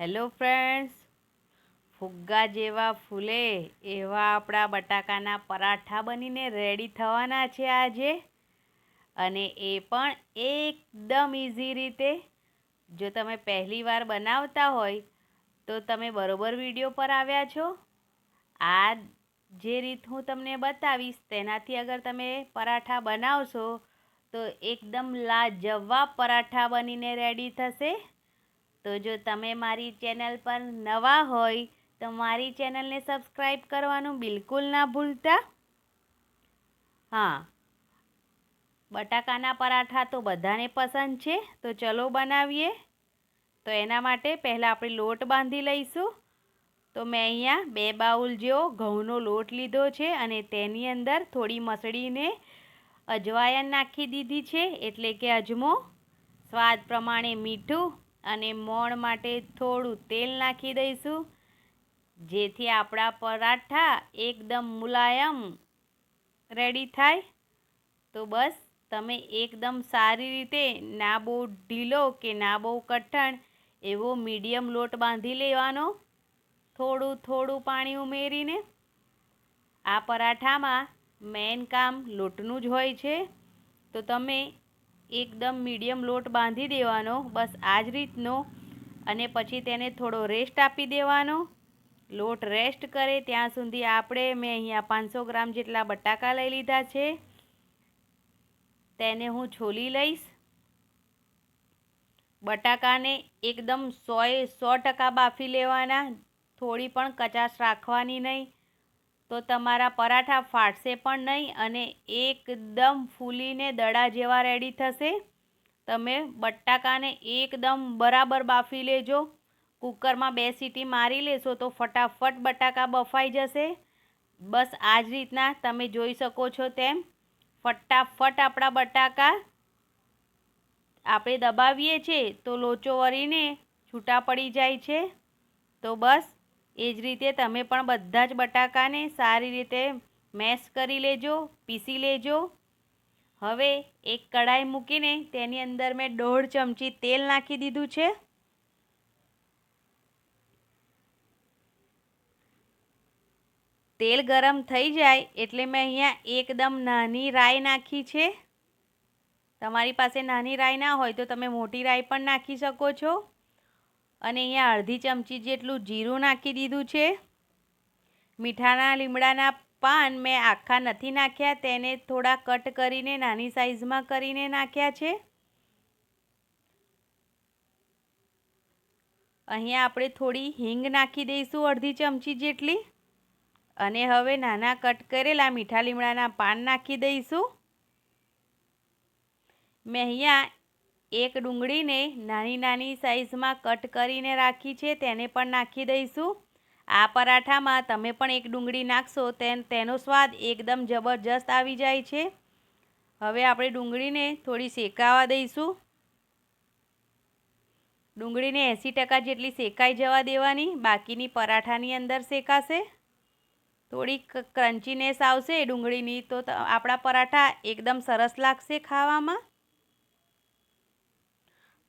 Hello friends, ફુગ્ગા જેવા ફૂલે એવા આપણા બટાકાના પરાઠા બનીને રેડી થવાના છે આજે. અને એ પણ એકદમ ઇઝી રીતે. જો તમે પહેલી વાર બનાવતા હોય તો તમે બરોબર વીડિયો પર આવ્યા છો. આ જે રીત હું તમને બતાવીશ, તેનાથી અગર તમે પરાઠા બનાવશો તો એકદમ લાજવાબ પરાઠા બનીને રેડી થશે. તો જો તમે મારી ચેનલ પર નવા હોય, તો મારી ચેનલને સબસ્ક્રાઈબ કરવાનું બિલકુલ ના ભૂલતા. હા, બટાકાના પરાઠા તો બધાને પસંદ છે, તો ચલો બનાવીએ. તો એના માટે પહેલાં આપણે લોટ બાંધી લઈશું. તો મેં અહીંયા બે બાઉલ જેવો ઘઉંનો લોટ લીધો છે અને તેની અંદર થોડી મસળીને અજવાયન નાખી દીધી છે, એટલે કે અજમો. સ્વાદ પ્રમાણે મીઠું અને મોણ માટે થોડું તેલ નાખી દઈશું. જેથી આપણા પરાઠા એકદમ મુલાયમ રેડી થાય. તો બસ, તમે એકદમ સારી રીતે ના બહુ ઢીલો કે ના બહુ કઠણ એવો મીડિયમ લોટ બાંધી લેવાનો. થોડું થોડું પાણી ઉમેરીને. આ પરાઠામાં મેન કામ લોટનું જ હોય છે. તો તમે એકદમ મીડિયમ લોટ બાંધી દેવાનો, બસ આ જ રીતનો. અને પછી તેને થોડો રેસ્ટ આપી દેવાનો. લોટ રેસ્ટ કરે ત્યાં સુધી આપણે મેં અહીંયા પાંચસો ગ્રામ જેટલા બટાકા લઈ લીધા છે. તેને હું છોલી લઈશ. બટાકાને એકદમ સોએ સો ટકા બાફી લેવાના. થોડી પણ કચાશ રાખવાની નહીં. તો તમારા પરાઠા ફાટશે પણ નહીં અને એકદમ ફૂલીને દડા જેવા રેડી થશે. તમે બટાકાને એકદમ બરાબર બાફી લેજો. કુકરમાં બે સીટી મારી લેશો તો ફટાફટ બટાકા બફાઈ જશે. બસ આ જ રીતના તમે જોઈ શકો છો તેમ. ફટાફટ આપણા બટાકા આપણે દબાવીએ છીએ તો લોચો વળીને છૂટા પડી જાય છે. તો બસ એ જ રીતે તમે પણ બધા જ બટાકાને સારી રીતે મેશ કરી લેજો, પીસી લેજો. હવે એક કઢાઈ મૂકીને તેની અંદર મેં દોઢ ચમચી તેલ નાખી દીધું છે. તેલ ગરમ થઈ જાય એટલે મેં અહીંયા એકદમ નાની રાઈ નાખી છે. તમારી પાસે નાની રાઈ ના હોય તો તમે મોટી રાઈ પણ નાખી શકો છો. અને અહીંયા અડધી ચમચી જેટલું જીરું નાખી દીધું છે. મીઠાના લીમડાના પાન મેં આખા નથી નાખ્યા, તેને થોડા કટ કરીને, નાની સાઈઝમાં કરીને નાખ્યા છે. અહીંયા આપણે થોડી હિંગ નાખી દઈશું અડધી ચમચી જેટલી. અને હવે નાના કટ કરેલા મીઠા લીમડાના પાન નાખી દઈશું. મેં અહીંયા એક ડુંગળીને નાની નાની સાઈઝમાં કટ કરીને રાખી છે, તેને પણ નાખી દઈશું. આ પરાઠામાં તમે પણ એક ડુંગળી નાખશો, તેન સ્વાદ એકદમ જબરજસ્ત આવી જાય છે. હવે આપણે ડુંગળીને થોડી શેકાવા દઈશું. ડુંગળીને એંસી ટકા જેટલી શેકાઈ જવા દેવાની, બાકીની પરાઠાની અંદર શેકાશે. થોડી ક્રન્ચીનેસ આવશે ડુંગળીની તો, આપણા પરાઠા એકદમ સરસ લાગશે ખાવામાં.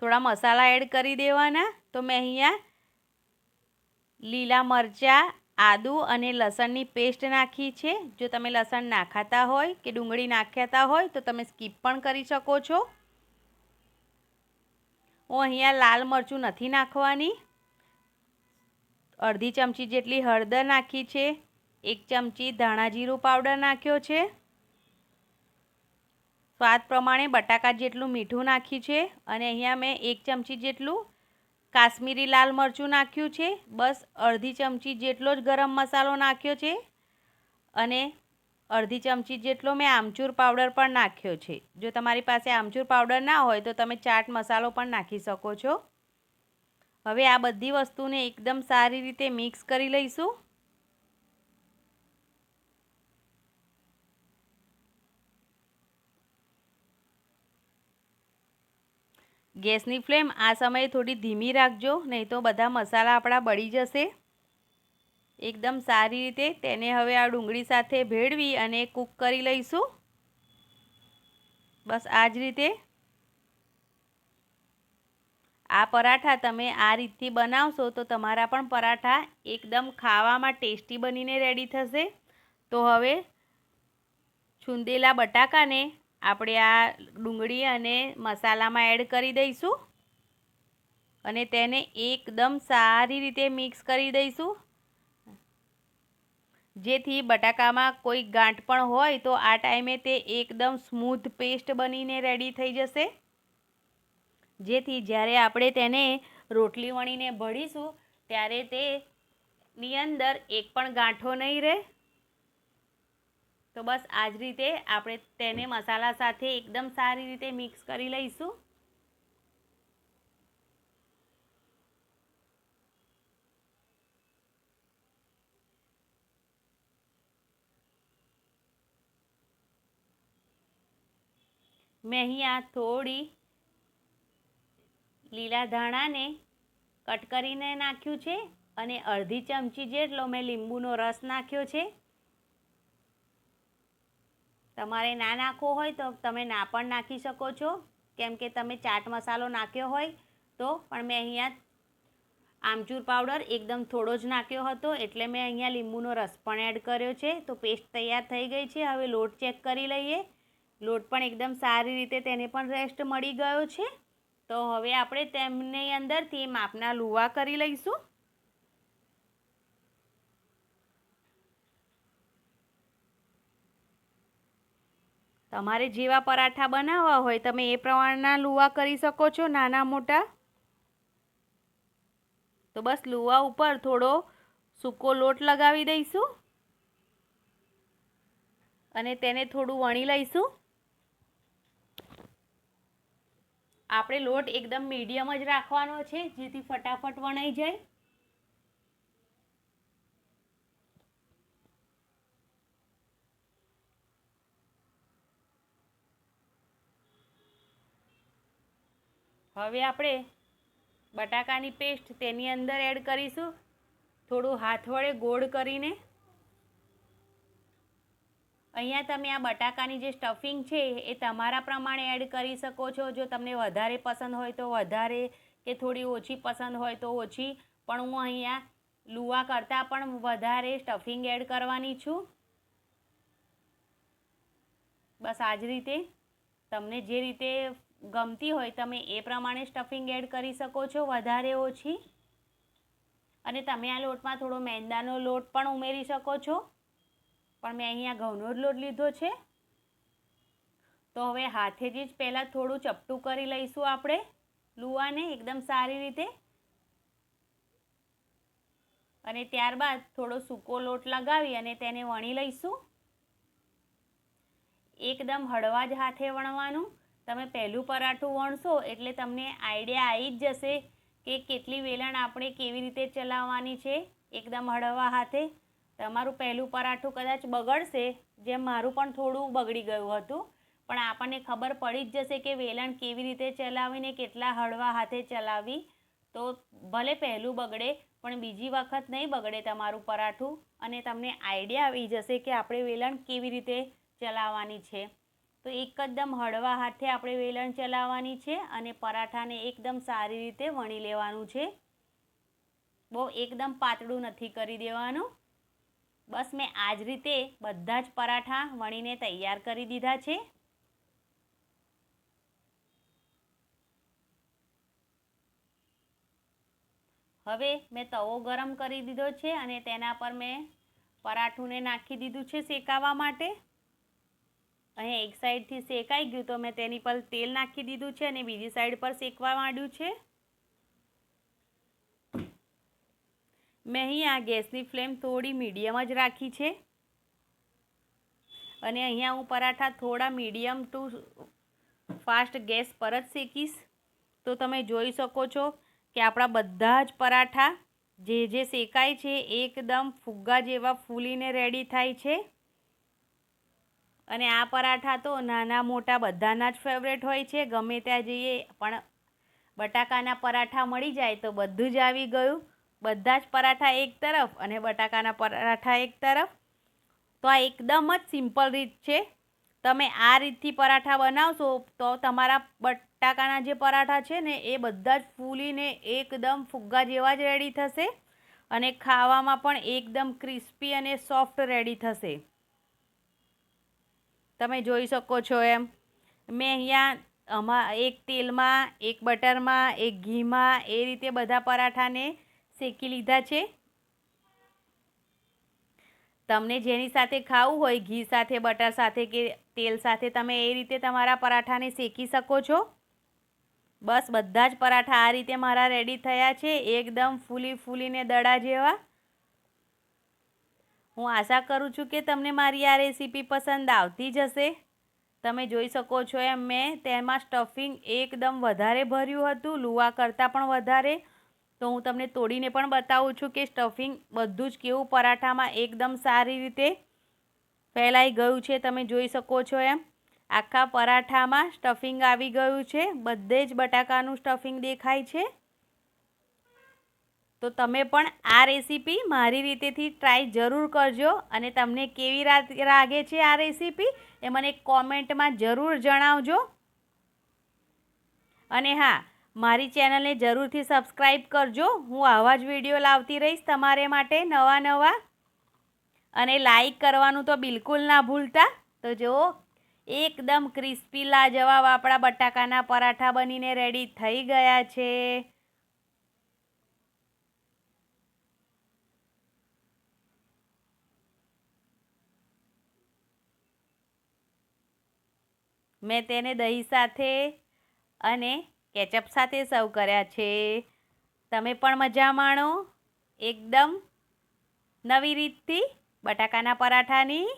થોડા મસાલા એડ કરી દેવાના. તો મેં અહીંયા લીલા મરચાં, આદુ અને લસણની પેસ્ટ નાખી છે. જો તમે લસણ નાખાતા હોય કે ડુંગળી નાખ્યાતા હોય તો તમે સ્કીપ પણ કરી શકો છો. હું અહીંયા લાલ મરચું નથી નાખવાની. અડધી ચમચી જેટલી હળદર નાખી છે. એક ચમચી ધાણા જીરું પાવડર નાખ્યો છે. સ્વાદ પ્રમાણે બટાકા જેટલું મીઠું નાખ્યું છે અને અહીંયા મેં એક ચમચી જેટલું કાશ્મીરી લાલ મરચું નાખ્યું છે. બસ અડધી ચમચી જેટલો જ ગરમ મસાલો નાખ્યો છે અને અડધી ચમચી જેટલો મેં આમચૂર પાવડર પણ નાખ્યો છે. જો તમારી પાસે આમચૂર પાવડર ના હોય તો તમે ચાટ મસાલો પણ નાખી શકો છો. હવે આ બધી વસ્તુને એકદમ સારી રીતે મિક્સ કરી લઈશું. ગેસની ફ્લેમ આ સમયે થોડી ધીમી રાખજો, નહીં તો બધા મસાલા આપણા બળી જશે. એકદમ સારી રીતે તેને હવે આ ડુંગળી સાથે ભેળવી અને કૂક કરી લઈશું. બસ આ જ રીતે. આ પરાઠા તમે આ રીતથી બનાવશો તો તમારા પણ પરાઠા એકદમ ખાવામાં ટેસ્ટી બનીને રેડી થશે. તો હવે છુંદેલા બટાકાને આપણે આ ડુંગળી અને મસાલામાં એડ કરી દઈશું. અને તેને એકદમ સારી રીતે મિક્સ કરી દઈશું. જેથી બટાકામાં કોઈ ગાંઠ પણ હોય તો આ ટાઈમે તે એકદમ સ્મૂથ પેસ્ટ બનીને રેડી થઈ જશે. જેથી જ્યારે આપણે તેને રોટલી વણીને ભળીશું, ત્યારે તેની અંદર એક પણ ગાંઠો નહીં રહે. તો બસ આ જ રીતે આપણે તેને મસાલા સાથે એકદમ સારી રીતે મિક્સ કરી લઈશું. મેં અહીંયા થોડી લીલા ધાણાને કટ કરીને નાખ્યું છે અને અડધી ચમચી જેટલો મેં લીંબુનો રસ નાખ્યો છે. તમારે ના નાખવો હોય તો તમે ના પણ નાખી શકો છો. કેમ કે તમે ચાટ મસાલો નાખ્યો હોય તો પણ મેં અહીંયા આમચૂર પાવડર એકદમ થોડો જ નાખ્યો હતો એટલે મેં અહીંયા લીંબુનો રસ પણ એડ કર્યો છે. તો પેસ્ટ તૈયાર થઈ ગઈ છે. હવે લોટ ચેક કરી લઈએ. લોટ પણ એકદમ સારી રીતે તેને પણ રેસ્ટ મળી ગયો છે. તો હવે આપણે તેમની અંદરથી માપના લુવા કરી લઈશું. તમારે જેવા પરાઠા બનાવવા હોય, તમે એ પ્રમાણના લુવા કરી શકો છો, નાના મોટા. તો બસ લુવા ઉપર થોડો સૂકો લોટ લગાવી દઈશું. અને તેને થોડું વણી લઈશું. આપણે લોટ એકદમ મીડિયમ જ રાખવાનો છે, જેથી ફટાફટ વણાઈ જાય. હવે આપણે બટાકાની પેસ્ટ તેની અંદર એડ કરીશું. થોડું હાથ વડે ગોળ કરીને. અહીંયા તમે આ બટાકાની જે સ્ટફિંગ છે, એ તમારા પ્રમાણે એડ કરી શકો છો. જો તમને વધારે પસંદ હોય તો વધારે કે થોડી ઓછી પસંદ હોય તો ઓછી. પણ હું અહીંયા લુવા કરતાં પણ વધારે સ્ટફિંગ એડ કરવાની છું. બસ આ જ રીતે. તમને જે રીતે ગમતી હોય, તમે એ પ્રમાણે સ્ટફિંગ એડ કરી શકો છો વધારે ઓછી. અને તમે આ લોટમાં થોડો મેંદાનો લોટ પણ ઉમેરી શકો છો. પણ મેં અહીંયા ઘઉંનો જ લોટ લીધો છે. તો હવે હાથેથી જ પહેલાં થોડું ચપટું કરી લઈશું આપણે. લુવાને એકદમ સારી રીતે. અને ત્યારબાદ થોડો સૂકો લોટ લગાવી અને તેને વણી લઈશું. એકદમ હળવા જ હાથે વણવાનું. તમે પહેલું પરાઠું વણશો એટલે તમને આઈડિયા આવી જ જશે કે કેટલી વેલણ આપણે કેવી રીતે ચલાવવાની છે. એકદમ હળવા હાથે. તમારું પહેલું પરાઠું કદાચ બગડશે, જેમ મારું પણ થોડું બગડી ગયું હતું. પણ આપણને ખબર પડી જ જશે કે વેલણ કેવી રીતે ચલાવીને કેટલા હળવા હાથે ચલાવી. તો ભલે પહેલું બગડે, પણ બીજી વખત નહીં બગડે તમારું પરાઠું. અને તમને આઈડિયા આવી જશે કે આપણે વેલણ કેવી રીતે ચલાવવાની છે. તો એકદમ હળવા હાથે આપણે વેલણ ચલાવવાની છે અને પરાઠાને એકદમ સારી રીતે વણી લેવાનું છે. બહુ એકદમ પાતળું નથી કરી દેવાનું. બસ મેં આ જ રીતે બધા જ પરાઠા વણીને તૈયાર કરી દીધા છે. હવે મેં તવો ગરમ કરી દીધો છે અને તેના પર મેં પરાઠુંને નાખી દીધું છે શેકાવા માટે. અહીંયા એક સાઈડથી શેકાઈ ગયું તો મેં તેની પર તેલ નાખી દીધું છે અને બીજી સાઈડ પર શેકવા માંડ્યું છે. મેં અહીંયા ગેસની ફ્લેમ થોડી મીડિયમ જ રાખી છે. અને અહીંયા હું પરાઠા થોડા મીડિયમ ટુ ફાસ્ટ ગેસ પર જ શેકીશ. તો તમે જોઈ શકો છો કે આપણા બધા જ પરાઠા જે જે શેકાય છે, એકદમ ફુગ્ગા જેવા ફૂલીને રેડી થાય છે. અને આ પરાઠા તો નાના મોટા બધાના જ ફેવરેટ હોય છે. ગમે ત્યાં જઈએ પણ બટાકાના પરાઠા મળી જાય તો બધું જ આવી ગયું. બધા જ પરાઠા એક તરફ અને બટાકાના પરાઠા એક તરફ. તો આ એકદમ જ સિમ્પલ રીત છે. તમે આ રીતથી પરાઠા બનાવશો તો તમારા બટાકાના જે પરાઠા છે ને એ બધા જ ફૂલીને એકદમ ફુગ્ગા જેવા જ રેડી થશે. અને ખાવામાં પણ એકદમ ક્રિસ્પી અને સોફ્ટ રેડી થશે. તમે જોઈ શકો છો એમ. મેં અહીંયા અમા એક તેલમાં, એક બટરમાં, એક ઘીમાં એ રીતે બધા પરાઠાને શેકી લીધા છે. તમને જેની સાથે ખાવું હોય, ઘી સાથે, બટર સાથે કે તેલ સાથે, તમે એ રીતે તમારા પરાઠાને શેકી શકો છો. બસ બધા જ પરાઠા આ રીતે મારા રેડી થયા છે. એકદમ ફૂલી ફૂલીને દડા જેવા. હું આશા કરું છું કે તમને મારી આ રેસીપી પસંદ આવતી જ હશે. તમે જોઈ શકો છો એમ મેં તેમાં સ્ટફિંગ એકદમ વધારે ભર્યું હતું, લુવા કરતાં પણ વધારે. તો હું તમને તોડીને પણ બતાવું છું કે સ્ટફિંગ બધું જ કેવું પરાઠામાં એકદમ સારી રીતે ફેલાઈ ગયું છે, તમે જોઈ શકો છો એમ. આખા પરાઠામાં સ્ટફિંગ આવી ગયું છે, બધે જ બટાકાનું સ્ટફિંગ દેખાય છે. તો તમે પણ આ રેસીપી મારી રીતેથી ટ્રાય જરૂર કરજો અને તમને કેવી લાગે છે આ રેસીપી એ મને કોમેન્ટમાં જરૂર જણાવજો. અને હા, મારી ચેનલને જરૂરથી સબસ્ક્રાઈબ કરજો. હું આવા જ વીડિયો લાવતી રહીશ તમારે માટે નવા નવા. અને લાઈક કરવાનું તો બિલકુલ ના ભૂલતા. તો જુઓ, એકદમ ક્રિસ્પી, લાજવાબ આપણા બટાકાના પરાઠા બનીને રેડી થઈ ગયા છે. મેં તેને દહીં સાથે અને કેચઅપ સાથે સર્વ કર્યા છે. તમે પણ મજા માણો. એકદમ નવી રીતથી બટાકાના પરાઠાની.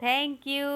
Thank you